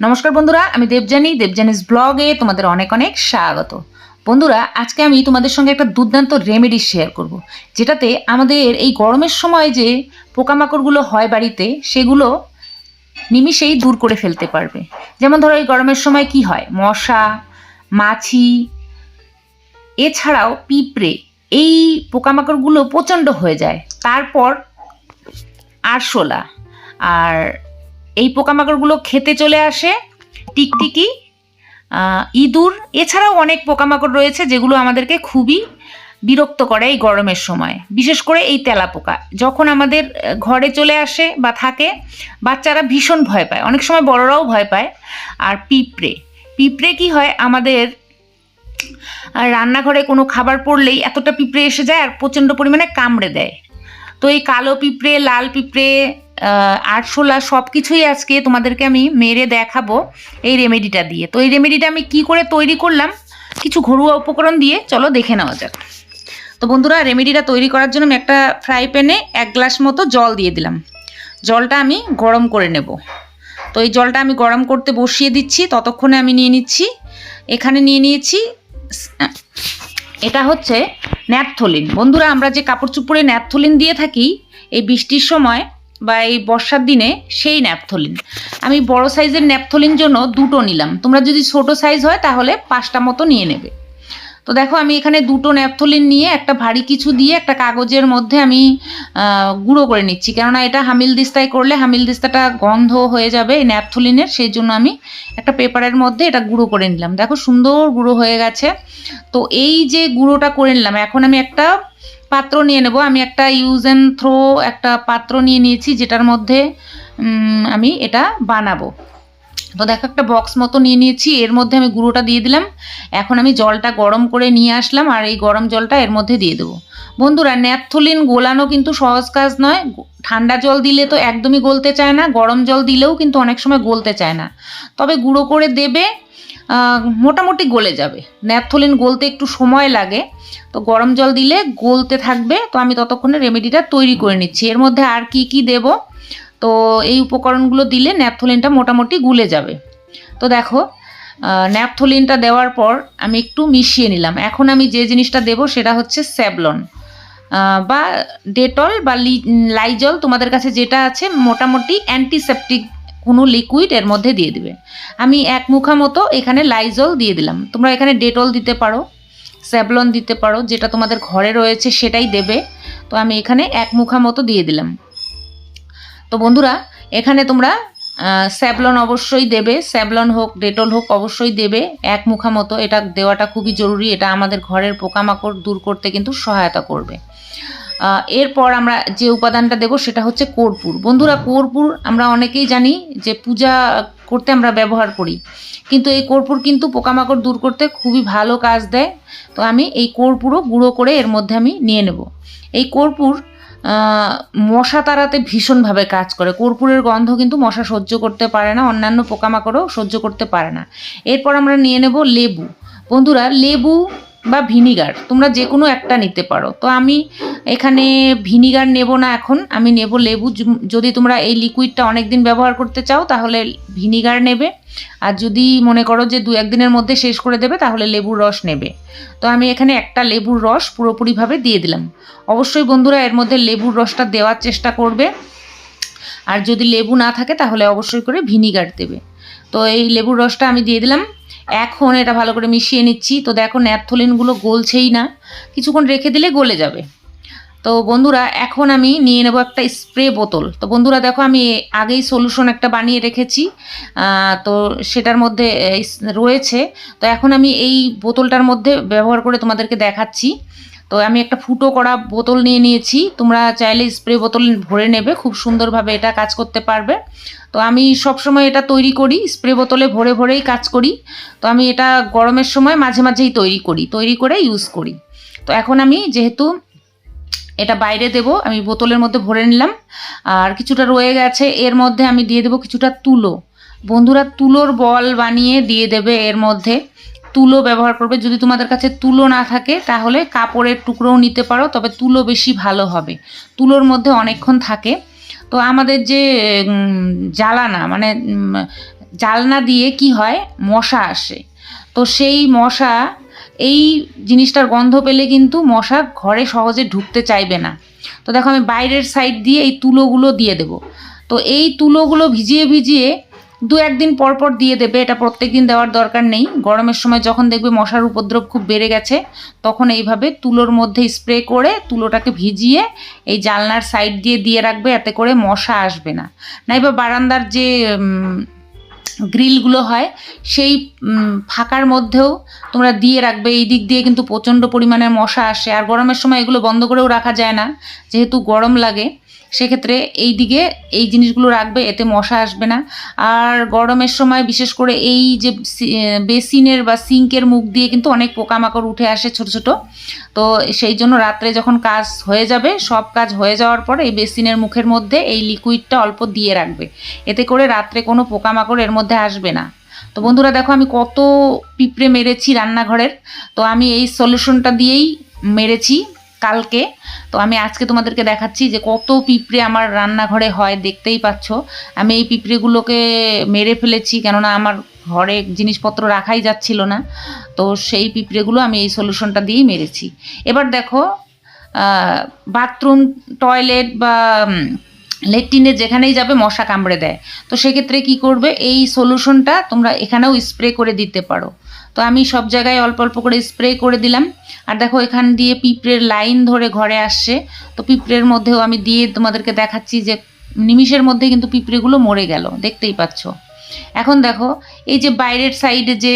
নমস্কার বন্ধুরা, আমি দেবজানি দেবজানিস ব্লগে তোমাদের অনেক অনেক স্বাগত। বন্ধুরা, আজকে আমি তোমাদের সঙ্গে একটা দুর্দান্ত রেমেডি শেয়ার করব। যেটাতে আমাদের এই গরমের সময় যে পোকামাকড়গুলো হয় বাড়িতে, সেগুলো নিমিষেই দূর করে ফেলতে পারবে। যেমন ধরো, এই গরমের সময় কি হয়? মশা, মাছি, এছাড়াও পিঁপড়ে, এই পোকামাকড়গুলো প্রচণ্ড হয়ে যায়। তারপর আরশোলা, আর এই পোকামাকড়গুলো খেতে চলে আসে, টিকটিকি ইঁদুর, এছাড়াও অনেক পোকামাকড় রয়েছে যেগুলো আমাদেরকে খুবই বিরক্ত করে এই গরমের সময়। বিশেষ করে এই তেলাপোকা যখন আমাদের ঘরে চলে আসে বা থাকে, বাচ্চারা ভীষণ ভয় পায়। অনেক সময় বড়রাও ভয় পায়। আর পিঁপড়ে। পিঁপড়ে কি হয়, আমাদের রান্নাঘরে কোনো খাবার পড়লেই এতটা পিঁপড়ে এসে যায় আর প্রচণ্ড পরিমাণে কামড়ে দেয়। তো এই কালো পিঁপড়ে, লাল পিঁপড়ে আরশোলা সব কিছুই আজকে তোমাদেরকে আমি মেরে দেখাবো এই রেমেডিটা দিয়ে। তো এই রেমেডিটা আমি কি করে তৈরি করলাম? কিছু ঘরোয়া উপকরণ দিয়ে, চলো দেখে নেওয়া যাক। তো বন্ধুরা রেমেডিটা তৈরি করার জন্য আমি একটা ফ্রাই প্যানে এক গ্লাস মতো জল দিয়ে দিলাম। জলটা আমি গরম করে নেব। তো এই জলটা আমি গরম করতে বসিয়ে দিচ্ছি, ততক্ষণে আমি নিয়ে নিচ্ছি। এখানে নিয়ে নিয়েছি এটা হচ্ছে ন্যাপথলিন। বন্ধুরা, আমরা যে কাপড় চুপড়ে ন্যাপথলিন দিয়ে থাকি, এই বৃষ্টির সময় বা এই বর্ষার দিনে সেই ন্যাপথলিন। আমি বড় সাইজের ন্যাপথলিন জন্য দুটো নিলাম। তোমরা যদি ছোট সাইজ হয় তাহলে পাঁচটা মতো নিয়ে নেবে। তো দেখো আমি এখানে দুটো ন্যাপথলিন নিয়ে একটা ভারী কিছু দিয়ে একটা কাগজের মধ্যে আমি গুঁড়ো করে নিচ্ছি। কেননা এটা হামিল দিস্তায় করলে হামিল দিস্তাটা গন্ধ হয়ে যাবে এই ন্যাপথলিনের। সেই জন্য আমি একটা পেপারের মধ্যে এটা গুঁড়ো করে নিলাম। দেখো সুন্দর গুঁড়ো হয়ে গেছে। তো এই যে গুঁড়োটা করে নিলাম, এখন আমি একটা পাত্র নিয়ে নেব। আমি একটা ইউজ অ্যান্ড থ্রো একটা পাত্র নিয়ে নিয়েছি, যেটার মধ্যে আমি এটা বানাবো। তো দেখো, একটা বক্স মতো নিয়ে নিয়েছি। এর মধ্যে আমি গুঁড়োটা দিয়ে দিলাম। এখন আমি জলটা গরম করে নিয়ে আসলাম, আর এই গরম জলটা এর মধ্যে দিয়ে দেবো। বন্ধুরা, ন্যাপথলিন গোলানো কিন্তু সহজ কাজ নয়। ঠান্ডা জল দিলে তো একদমই গলতে চায় না, গরম জল দিলেও কিন্তু অনেক সময় গলতে চায় না। তবে গুঁড়ো করে দেবে মোটামুটি গলে যাবে। ন্যাপথলিন গলতে একটু সময় লাগে। তো গরম জল দিলে গলতে থাকবে। তো আমি ততক্ষণে রেমেডিটা তৈরি করে নিচ্ছি। এর মধ্যে আর কি কি দেব? তো এই উপকরণগুলো দিলে ন্যাপথলিনটা মোটামুটি গুলে যাবে। তো দেখো ন্যাপথলিনটা দেওয়ার পর আমি একটু মিশিয়ে নিলাম। এখন আমি যে জিনিসটা দেব সেটা হচ্ছে স্যাবলন। বা ডেটল বা লাইজল তোমাদের কাছে যেটা আছে, মোটামুটি অ্যান্টিসেপটিক কোনো লিকুইড এর মধ্যে দিয়ে দিবে। আমি এক মুখা মতো এখানে লাইজল দিয়ে দিলাম। তোমরা এখানে ডেটল দিতে পারো স্যাবলন দিতে পারো, যেটা তোমাদের ঘরে রয়েছে সেটাই দেবে। তো আমি এখানে এক মুখা মতো দিয়ে দিলাম। তো বন্ধুরা, এখানে তোমরা স্যাবলন অবশ্যই দেবে স্যাবলন হোক ডেটল হোক, অবশ্যই দেবে। এক মুখা মতো এটা দেওয়াটা খুবই জরুরি, এটা আমাদের ঘরের পোকামাকড় দূর করতে কিন্তু সহায়তা করবে। এরপর আমরা যে উপাদানটা দেব সেটা হচ্ছে কর্পূর। বন্ধুরা, কর্পূর আমরা অনেকেই জানি যে পূজা করতে আমরা ব্যবহার করি। কিন্তু এই কর্পূর কিন্তু পোকামাকড় দূর করতে খুবই ভালো কাজ দেয়। তো আমি এই কর্পূরও গুঁড়ো করে এর মধ্যে আমি নিয়ে নেব। এই কর্পূর মশা তাড়াতে ভীষণভাবে কাজ করে। কর্পূরের গন্ধ কিন্তু মশা সহ্য করতে পারে না, অন্যান্য পোকামাকড়ও সহ্য করতে পারে না। এরপর আমরা নিয়ে নেব লেবু। বন্ধুরা, লেবু বা ভিনিগার, তোমরা যে কোনো একটা নিতে পারো। তো আমি এখানে ভিনিগার নেব না এখন, আমি নেব লেবু। যদি তোমরা এই লিকুইডটা অনেক দিন ব্যবহার করতে চাও, তাহলে ভিনিগার নেবে। আর যদি মনে করো যে দু একদিনের মধ্যে শেষ করে দেবে, তাহলে লেবুর রস নেবে। তো আমি এখানে একটা লেবুর রস পুরোপুরিভাবে দিয়ে দিলাম। অবশ্যই বন্ধুরা, এর মধ্যে লেবুর রসটা দেওয়ার চেষ্টা করবে। আর যদি লেবু না থাকে, তাহলে অবশ্যই করে ভিনিগার দেবে। তো এই লেবুর রসটা আমি দিয়ে দিলাম। এখন এটা ভালো করে মিশিয়ে নিচ্ছি। তো দেখো ন্যাপথলিনগুলো গলছেই না। কিছুক্ষণ রেখে দিলে গলে যাবে। তো বন্ধুরা, এখন আমি নিয়ে নেব একটা স্প্রে বোতল। তো বন্ধুরা, দেখো আমি আগেই সলিউশন একটা বানিয়ে রেখেছি। তো সেটার মধ্যে রয়েছে। তো এখন আমি এই বোতলটার মধ্যে ব্যবহার করে তোমাদেরকে দেখাচ্ছি। তো আমি একটা ফুটো করা বোতল নিয়ে নিয়েছি। তোমরা চাইলে স্প্রে বোতল ভরে নেবে, খুব সুন্দরভাবে এটা কাজ করতে পারবে। তো আমি সব সময় এটা তৈরি করি, স্প্রে বোতলে ভরে ভরেই কাজ করি। তো আমি এটা গরমের সময় মাঝে মাঝেই তৈরি করি, তৈরি করে ইউজ করি। তো এখন আমি যেহেতু এটা বাইরে দেব, আমি বোতলের মধ্যে ভরে নিলাম। আর কিছুটা রয়ে গেছে, এর মধ্যে আমি দিয়ে দেবো কিছুটা তুলো। বন্ধুরা, তুলোর বল বানিয়ে দিয়ে দেবে এর মধ্যে। তুলো ব্যবহার করবে। যদি তোমাদের কাছে তুলো না থাকে, তাহলে কাপড়ের টুকরোও নিতে পারো, তবে তুলো বেশি ভালো হবে। তুলোর মধ্যে অনেকক্ষণ থাকে। তো আমাদের যে জ্বালানা মানে জ্বালনা দিয়ে কি হয়? মশা আসে। তো সেই মশা, এই জিনিসটার গন্ধ পেলে কিন্তু মশা ঘরে সহজে ঢুকতে চাইবে না। তো দেখো আমি বাইরের সাইড দিয়ে এই তুলোগুলো দিয়ে দেবো। তো এই তুলোগুলো ভিজিয়ে ভিজিয়ে দু একদিন পর পর দিয়ে দেবে, এটা প্রত্যেক দিন দেওয়ার দরকার নেই। গরমের সময় যখন দেখবে মশার উপদ্রব খুব বেড়ে গেছে, তখন এইভাবে তুলোর মধ্যে স্প্রে করে তুলোটাকে ভিজিয়ে এই জানলার সাইড দিয়ে দিয়ে রাখবে, এতে করে মশা আসবে না। নাইবা বারান্দার যে গ্রিলগুলো হয়, সেই ফাঁকার মধ্যেও তোমরা দিয়ে রাখবে। এই দিক দিয়ে কিন্তু প্রচণ্ড পরিমাণে মশা আসে। আর গরমের সময় এগুলো বন্ধ করেও রাখা যায় না। যেহেতু গরম লাগে সেক্ষেত্রে এই দিকে এই জিনিসগুলো রাখবে, এতে মশা আসবে না। আর গরমের সময় বিশেষ করে এই যে বেসিনের বা সিঙ্কের মুখ দিয়ে কিন্তু অনেক পোকামাকড় উঠে আসে ছোট ছোট। তো সেই জন্য রাত্রে যখন কাজ হয়ে যাবে, সব কাজ হয়ে যাওয়ার পর এই বেসিনের মুখের মধ্যে এই লিকুইডটা অল্প দিয়ে রাখবে। এতে করে রাত্রে কোনো পোকামাকড় এর মধ্যে আসবে না। তো বন্ধুরা দেখো আমি কত পিঁপড়ে মেরেছি রান্নাঘরের। তো আমি এই সলিউশনটা দিয়েই মেরেছি। কালকে। তো আমি আজকে তোমাদেরকে দেখাচ্ছি যে কত পিঁপড়ে আমার রান্নাঘরে হয়, দেখতেই পাচ্ছ। আমি এই পিঁপড়েগুলোকে মেরে ফেলেছি, কেননা আমার ঘরে জিনিসপত্র রাখাই যাচ্ছিল না। তো সেই পিঁপড়েগুলো আমি এই সলিউশনটা দিয়েই মেরেছি। এবার দেখো বাথরুম টয়লেট বা লেট্রিনে যেখানেই যাবে মশা কামড়ে দেয়। তো সেক্ষেত্রে কি করবে? এই সলিউশনটা তোমরা এখানেও স্প্রে করে দিতে পারো। তো আমি সব জায়গায় অল্প অল্প করে স্প্রে করে দিলাম। আর দেখো এখান দিয়ে পিঁপড়ের লাইন ধরে ঘরে আসছে। তো পিঁপড়ের মধ্যেও আমি দিয়ে তোমাদেরকে দেখাচ্ছি যে নিমিষের মধ্যে কিন্তু পিঁপড়েগুলো মরে গেল দেখতেই পাচ্ছ। এখন দেখো এই যে বাইরের সাইডে যে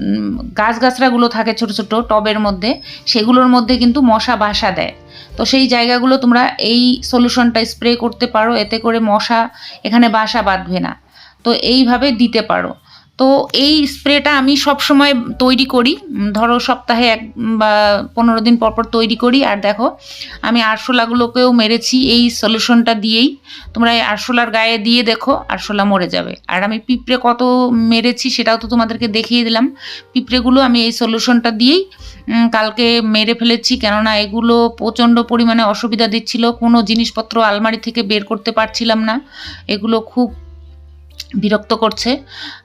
উম, গাছগাছড়াগুলো থাকে ছোট ছোট টবের মধ্যে সেগুলোর মধ্যে কিন্তু মশা বাসা দেয়। তো সেই জায়গাগুলো তোমরা এই সলিউশনটা স্প্রে করতে পারো এতে করে মশা এখানে বাসা বাঁধবে না। তো এইভাবে দিতে পারো। তো এই স্প্রেটা আমি সব সময় তৈরি করি। ধরো সপ্তাহে এক বা পনেরো দিন পর পর তৈরি করি। আর দেখো, আমি আরশোলাগুলোকেও মেরেছি এই সলিউশনটা দিয়েই। তোমরা এই আরশোলার গায়ে দিয়ে দেখো, আরশোলা মরে যাবে। আর আমি পিঁপড়ে কত মেরেছি সেটাও তো তোমাদেরকে দেখিয়ে দিলাম। পিঁপড়েগুলো আমি এই সলিউশনটা দিয়েই কালকে মেরে ফেলেছি। কেননা এগুলো প্রচণ্ড পরিমাণে অসুবিধা দিচ্ছিল। কোনো জিনিসপত্র আলমারি থেকে বের করতে পারছিলাম না। এগুলো খুব বিরক্ত করছে।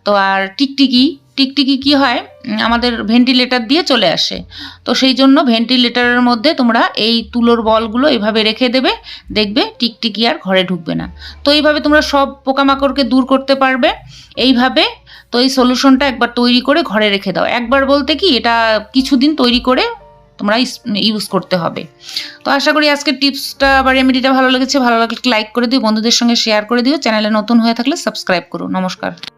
তো আর টিকটিকি টিকটিকি কি হয়? আমাদের ভেন্টিলেটর দিয়ে চলে আসে। তো সেই জন্য ভেন্টিলেটরের মধ্যে তোমরা এই তুলোর বলগুলো এভাবে রেখে দেবে। দেখবে টিকটিকি আর ঘরে ঢুকবে না। তো এইভাবে তোমরা সব পোকামাকড়কে দূর করতে পারবে। এইভাবে তো এই সলিউশনটা একবার তৈরি করে ঘরে রেখে দাও। একবার বলতে কি, এটা কিছুদিন তৈরি করে তোমরা ইউজ করতে হবে। তো আশা করি আজকের টিপসটা বা রেমেডিটা ভালো লেগেছে। ভালো লাগলে লাইক করে দিও, বন্ধুদের সঙ্গে শেয়ার করে দিও। চ্যানেলে নতুন হয়ে থাকলে সাবস্ক্রাইব করো। নমস্কার।